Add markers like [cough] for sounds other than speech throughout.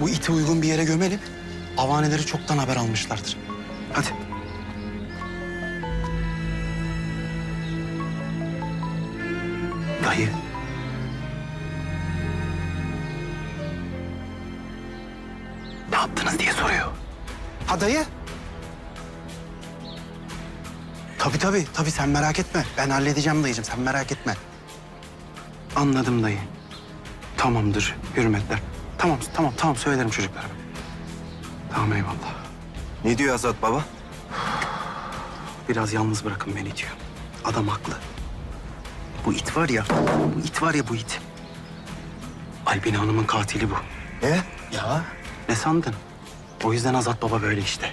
Bu iti uygun bir yere gömelim. Avaneleri çoktan haber almışlardır. Hadi. Dayı. Ne yaptınız diye soruyor. Ha dayı. Tabii tabii. Tabii sen merak etme. Ben halledeceğim dayıcığım. Sen merak etme. Anladım dayı. Tamamdır. Hürmetler. Tamam tamam tamam söylerim çocuklara. Tamam eyvallah. Ne diyor Azat baba? Biraz yalnız bırakın beni diyor. Adam haklı. Bu it var ya, bu it var ya bu it. Albine Hanım'ın katili bu. Ne? Ya ne sandın? O yüzden Azat Baba böyle işte.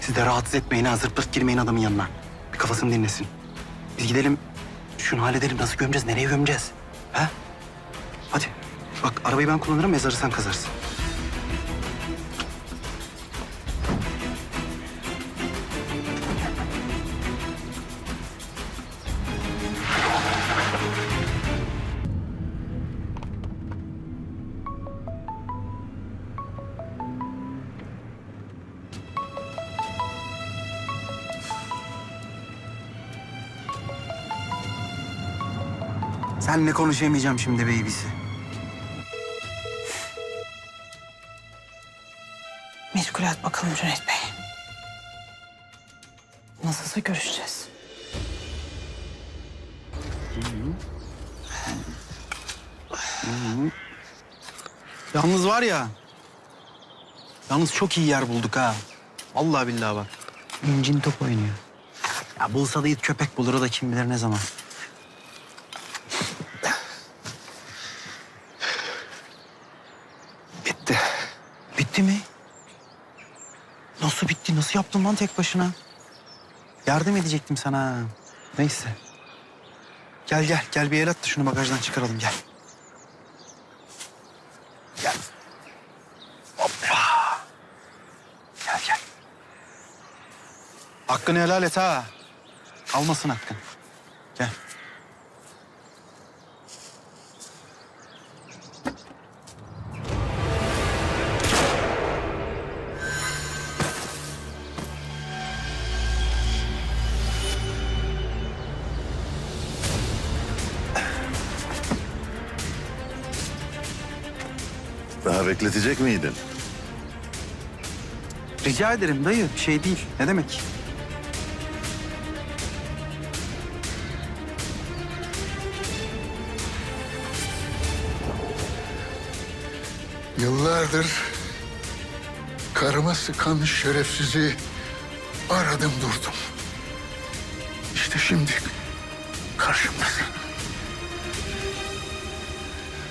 Siz de rahatsız etmeyin ha, zırt pırt girmeyin adamın yanına. Bir kafasını dinlesin. Biz gidelim, şunu halledelim. Nasıl gömeceğiz, nereye gömeceğiz? Ha? Arabayı ben kullanırım, mezarı sen kazarsın. Seninle konuşamayacağım şimdi babysi. Meşgulat bakalım Cüneyt Bey. Nasılsa görüşeceğiz. Yalnız var ya. Yalnız çok iyi yer bulduk ha. Vallahi billahi bak. İncin top oynuyor. Ya bulsa da it köpek bulur o da kim bilir ne zaman. Bitti. Bitti mi? Nasıl bitti? Nasıl yaptın lan tek başına? Yardım edecektim sana. Neyse. Gel gel. Gel bir el at da şunu bagajdan çıkaralım gel. Gel. Hoppa. Gel gel. Hakkını helal et ha. Almasın hakkın. Gel. Daha bekletecek miydin? Rica ederim dayı. Bir şey değil. Ne demek? Yıllardır karıma sıkan şerefsizi aradım durdum. İşte şimdi karşımdasın.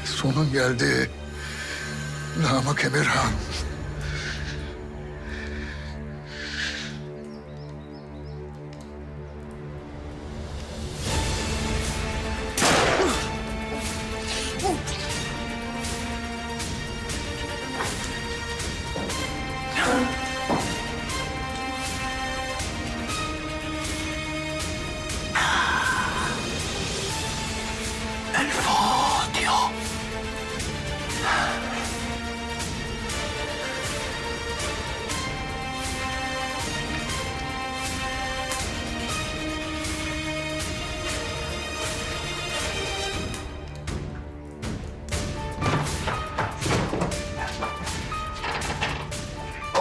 Sonun geldi. Namık Emirhan.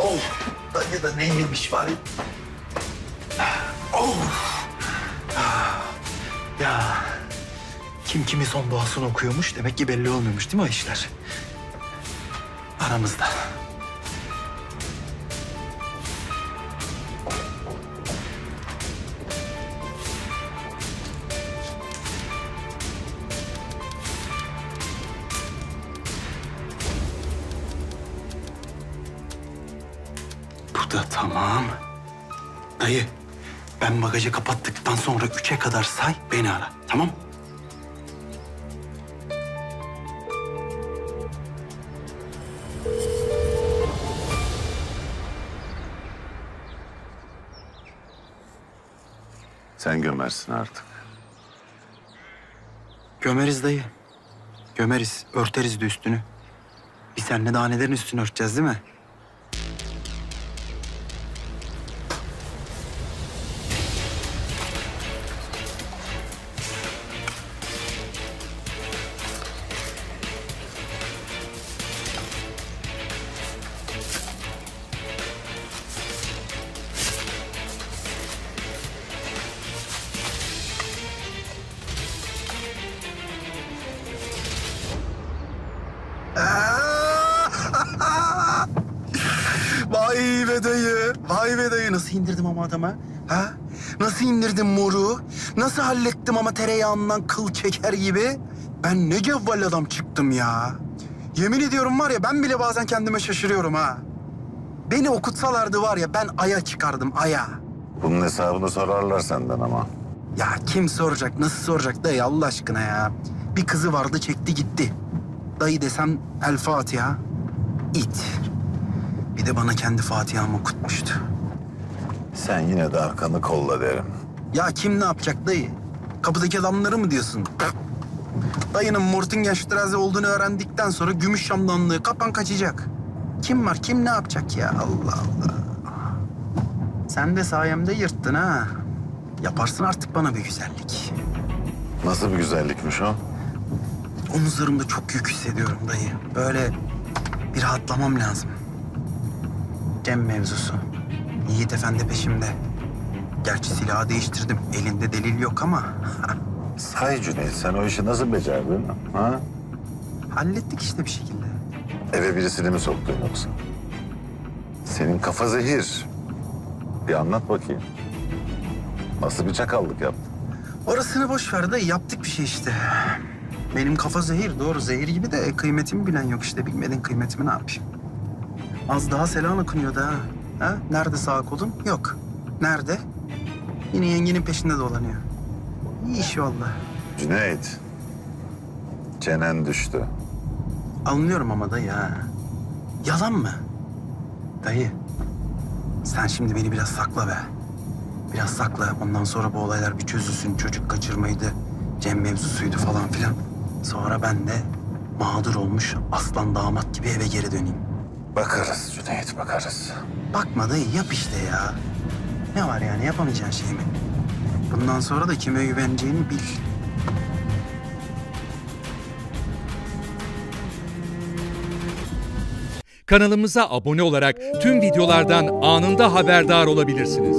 Oh, dayı da ne yemiş var? Oh. Ya. Kim kimi son duasını okuyormuş demek ki belli olmuyormuş değil mi o işler? Aramızda. Bu da tamam. Dayı, ben bagajı kapattıktan sonra üçe kadar say, beni ara. Tamam? Sen gömersin artık. Gömeriz dayı. Gömeriz, örteriz de üstünü. Biz seninle daha nelerin üstünü örteceğiz değil mi? Vay be dayı, vay be dayı. Nasıl indirdim ama adama? Ha? Nasıl indirdim moru? Nasıl hallettim ama tereyağından kıl çeker gibi? Ben ne cevval adam çıktım ya. Yemin ediyorum var ya ben bile bazen kendime şaşırıyorum ha. Beni okutsalardı var ya ben aya çıkardım aya. Bunun hesabını sorarlar senden ama. Ya kim soracak, nasıl soracak dayı Allah aşkına ya. Bir kızı vardı çekti gitti. Dayı desem El Fatiha, it. Bir de bana kendi Fatiha'mı okutmuştu. Sen yine de arkanı kolla derim. Ya kim ne yapacak dayı? Kapıdaki adamları mı diyorsun? Dayının Mortingenstrasse olduğunu öğrendikten sonra gümüş şamdanlığı kapan kaçacak. Kim var, kim ne yapacak ya? Allah Allah. Sen de sayemde yırttın ha. Yaparsın artık bana bir güzellik. Nasıl bir güzellikmiş o? Omuzlarımda çok yük hissediyorum dayı. Böyle bir rahatlamam lazım. Cem mevzusu. Yiğit Efendi peşimde. Gerçi silahı değiştirdim. Elinde delil yok ama [laughs] Say Cüneyt sen o işi nasıl becerdin? Ha? hallettik işte bir şekilde. Eve birisini mi soktun yoksa? Senin kafa zehir. Bir anlat bakayım. Nasıl bir çakallık yaptın? Orasını boş ver dayı. Yaptık bir şey işte. Benim kafa zehir. Doğru zehir gibi de kıymetimi bilen yok işte. Bilmedin kıymetimi ne yapayım? Az daha selam okunuyordu ha. ha? Nerede sağ kolun? Yok. Nerede? Yine yengenin peşinde dolanıyor. İyi iş vallahi. Cüneyt. Çenen düştü. Anlıyorum ama dayı ha. Yalan mı? Dayı. Sen şimdi beni biraz sakla be. Biraz sakla. Ondan sonra bu olaylar bir çözülsün. Çocuk kaçırmaydı. Cem mevzusuydu falan filan. Sonra ben de mağdur olmuş aslan damat gibi eve geri döneyim. Bakarız Cüneyt bakarız. Bakma dayı yap işte ya. Ne var yani yapamayacağın şey mi? Bundan sonra da kime güveneceğini bil. Kanalımıza abone olarak tüm videolardan anında haberdar olabilirsiniz.